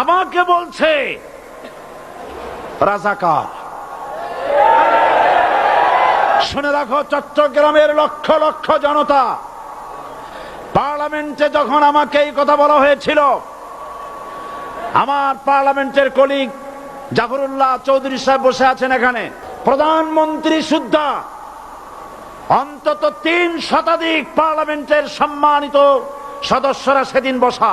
আমাকে বলছে, রাজাকার। শুনে রাখো, চট্টগ্রামের লক্ষ লক্ষ জনতা, পার্লামেন্টে যখন আমাকে এই কথা বলা হয়েছিল, আমার পার্লামেন্টের কলিগ জাফরুল্লাহ চৌধুরী সাহেব বসে আছেন এখানে। প্রধানমন্ত্রী সুদ্ধা, অন্তত তিন শতাধিক পার্লামেন্টের সম্মানিত সদস্যরা সেদিন বসা।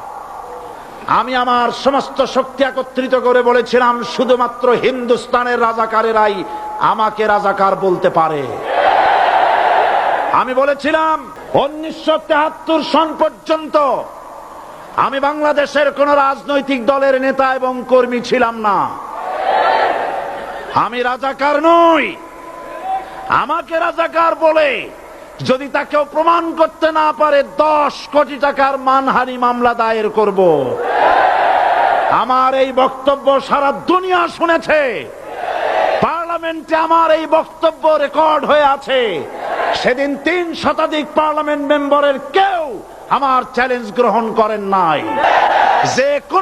আমি আমার সমস্ত শক্তি একত্রিত করে বলেছিলাম, শুধুমাত্র হিন্দুস্তানের রাজাকারেরাই আমাকে রাজাকার বলতে পারে। আমি বলেছিলাম, উনিশশো সন পর্যন্ত আমি বাংলাদেশের কোন রাজনৈতিক দলের নেতা এবং কর্মী ছিলাম না। আমি রাজাকার নই। আমাকে রাজাকার বলে, যদি তাকেও প্রমাণ করতে না পারে, দশ কোটি টাকার মানহানি মামলা দায়ের করব। আমার এই বক্তব্য সারা দুনিয়া শুনেছে। পার্লামেন্টে আমার এই বক্তব্য রেকর্ড হয়ে আছে। সেদিন তিন শতাধিক পার্লামেন্ট মেম্বারের কেউ আমার চ্যালেঞ্জ গ্রহণ করেন নাই। যে কোন